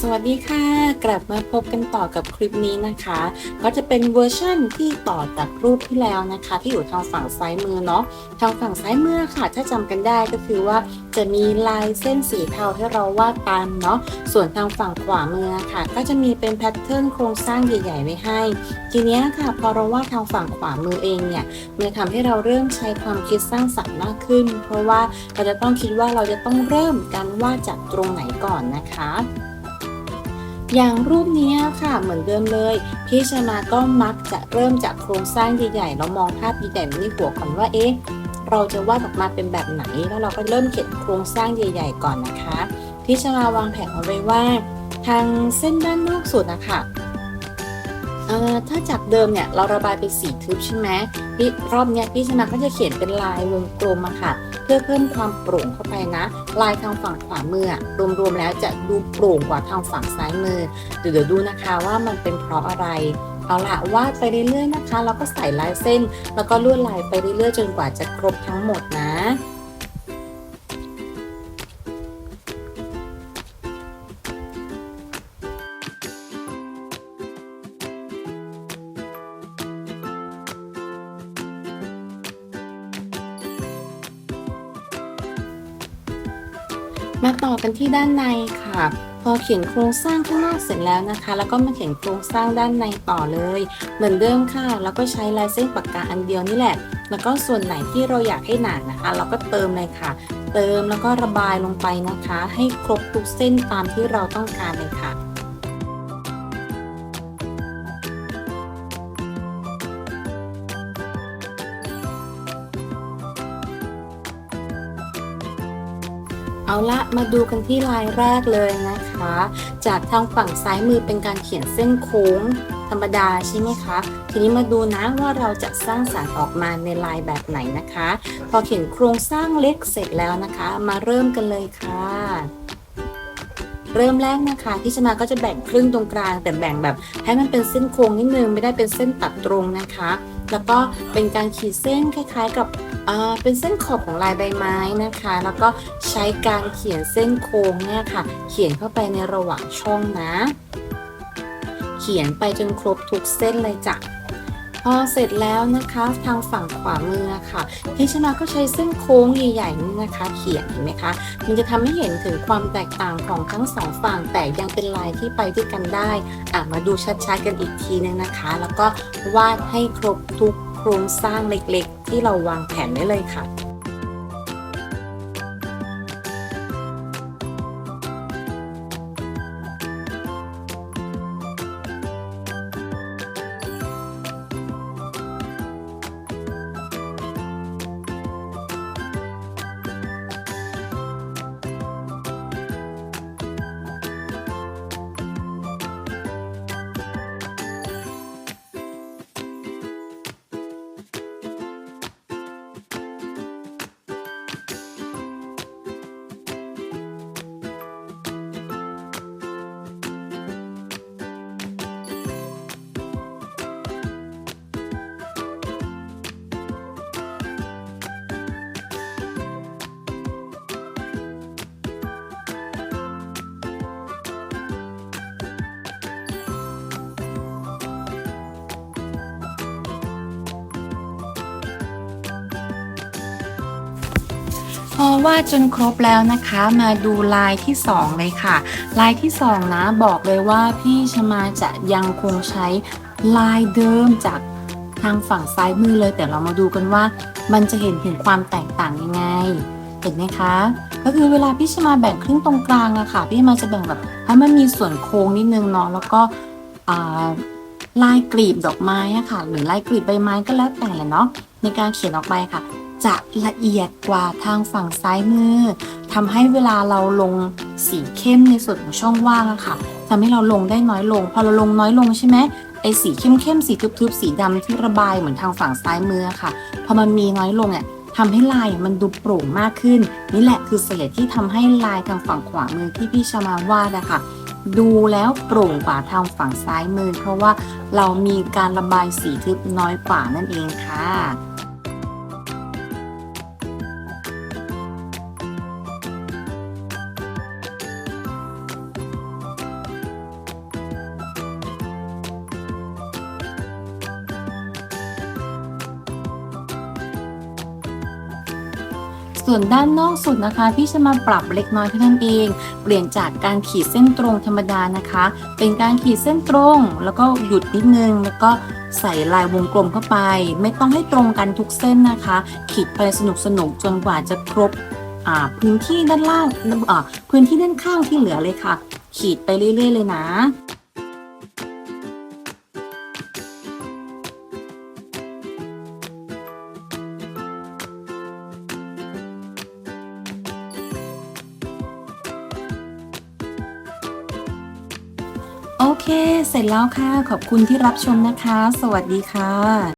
สวัสดีค่ะ กลับมาพบกันต่อกับคลิปนี้นะคะ ก็จะเป็นเวอร์ชั่นที่ต่อจากรูปที่แล้วนะคะ ที่อยู่ทางฝั่งซ้ายมือเนาะทางฝั่งซ้ายมือค่ะ ถ้าจำกันได้ก็คือว่าจะมีลายเส้นสีเทาให้เราวาดตามเนาะส่วนทางฝั่งขวามือค่ะ ก็จะมีเป็นแพทเทิร์นโครงสร้างใหญ่ๆไว้ให้ ทีนี้ค่ะ พอเราวาดทางฝั่งขวามือเองเนี่ยมันทำให้เราเริ่มใช้ความคิดสร้างสรรค์มากขึ้น เพราะว่าเราจะต้องคิดว่าเราจะต้องเริ่มการวาดจากตรงไหนก่อนนะคะ อย่างรูปนี้ค่ะเหมือนเดิมเลยพี่ชนะก็มักจะเริ่มจากโครงสร้างใหญ่ๆแล้วมองภาพใหญ่ๆในหัวก่อนว่าเอ๊ะเราจะวาดออกมาเป็นแบบไหน แล้วเราก็เริ่มเขียนโครงสร้างใหญ่ ๆ ก่อนนะคะพี่ชนาวางแผนเอาไว้ว่า ทางเส้นด้านนอกสุดนะคะ ถ้าจากเดิมเนี่ยเราระบายเป็นสีทึบใช่ไหมพี่รอบเนี้ยพี่ชนะก็จะเขียนเป็นลายวงกลมอะค่ะ เพื่อเพิ่มความโปร่งเข้าไปนะ ลายทางฝั่งขวามือรวมๆแล้วจะดูโปร่งกว่าทางฝั่งซ้ายมือเดี๋ยวเดี๋ยวดูนะคะว่ามันเป็นเพราะอะไรเอาละวาดไปเรื่อยๆนะคะ แล้วก็ใส่ลายเส้น แล้วก็ลวดลายไปเรื่อยๆจนกว่าจะครบทั้งหมดนะ มาต่อกันที่ด้านในค่ะ พอเขียนโครงสร้างข้างนอกเสร็จแล้วนะคะ แล้วก็มาเขียนโครงสร้างด้านในต่อเลย เหมือนเดิมค่ะ แล้วก็ใช้ลายเส้นปากกาอันเดียวนี่แหละ แล้วก็ส่วนไหนที่เราอยากให้หนานะคะ เราก็เติมเลยค่ะ เติมแล้วก็ระบายลงไปนะคะ ให้ครบทุกเส้นตามที่เราต้องการเลยค่ะ เอาละมาดูกันที่ลายแรกเลยนะคะ จากทางฝั่งซ้ายมือเป็นการเขียนเส้นโค้งธรรมดาใช่ไหมคะ ทีนี้มาดูนะว่าเราจะสร้างสารรค์ออกมาในลายแบบไหนนะคะ พอเขียนโครงสร้างเล็กเสร็จแล้วนะคะ มาเริ่มกันเลยค่ะ เริ่มแรกนะคะที่ชนะก็จะแบ่งครึ่งตรงกลาง แต่แบ่งแบบให้มันเป็นเส้นโค้งนิดนึงไม่ได้เป็นเส้นตัดตรงนะคะ แล้วก็เป็นการขีดเส้นคล้าย ๆ กับเป็นเส้นขอบของลายใบไม้นะคะ แล้วก็ใช้การเขียนเส้นโค้งเนี่ยค่ะ เขียนเข้าไปในระหว่างช่องนะ เขียนไปจนครบทุกเส้นเลยจ้ะ อเสร็จแล้วนะคะทางฝั่งขวามือค่ะพี่ชนะก็ใช้เส้นโค้งใหญ่ๆนี่นะคะ เขียนเห็นไหมคะมันจะทำให้เห็นถึงความแตกต่างของทั้งสองฝั่งแต่ยังเป็นลายที่ไปด้วยกันได้อะมาดูชัดๆกันอีกทีนึงนะคะ แล้วก็วาดให้ครบทุกโครงสร้างเล็กๆ ที่เราวางแผนไว้เลยค่ะ พอวาดจนครบแล้วนะคะมาดูลายที่ 2 เลยค่ะ ลายที่ 2 นะบอกเลยว่าพี่ชมาจะยังคงใช้ลายเดิมจากทางฝั่งซ้ายมือเลยแต่เรามาดูกันว่า มันจะเห็นถึงความแตกต่างยังไง เห็นไหมคะ ก็คือเวลาพี่ชมาแบ่งครึ่งตรงกลางอะค่ะ พี่มาจะแบ่งแบบให้มันมีส่วนโค้งนิดนึงเนาะแล้วก็ลายกลีบดอกไม้อะค่ะ หรือลายกลีบใบไม้ก็แล้วแต่แหละเนาะในการเขียนออกไปค่ะ จะละเอียดกว่าทางฝั่งซ้ายมือทำให้เวลาเราลงสีเข้มในส่วนของช่องว่างอะค่ะทำให้เราลงได้น้อยลง พอเราลงน้อยลงใช่ไหมไอสีเข้มเข้มๆสีทึบๆสีดำที่ระบายเหมือนทางฝั่งซ้ายมือค่ะพอมันมีน้อยลงเนี่ยทำให้ลายมันดูโปร่งมากขึ้น นี่แหละคือเหตุที่ทำให้ลายทางฝั่งขวามือที่พี่ชมาวาดอะคะดูแล้วโปร่งกว่าทางฝั่งซ้ายมือ เพราะว่าเรามีการระบายสีทึบน้อยกว่านั่นเองค่ะ ส่วนด้านนอกสุดนะคะ พี่จะมาปรับเล็กน้อยเท่านั้นเอง เปลี่ยนจากการขีดเส้นตรงธรรมดานะคะ เป็นการขีดเส้นตรง แล้วก็หยุดนิดนึง แล้วก็ใส่ลายวงกลมเข้าไป ไม่ต้องให้ตรงกันทุกเส้นนะคะ ขีดไปสนุกๆจนกว่าจะครบพื้นที่ด้านล่างอ่าพื้นที่ด้านข้างที่เหลือเลยค่ะ ขีดไปเรื่อย ๆ เลยนะ โอเค เสร็จแล้วค่ะ ขอบคุณที่รับชมนะคะ สวัสดีค่ะ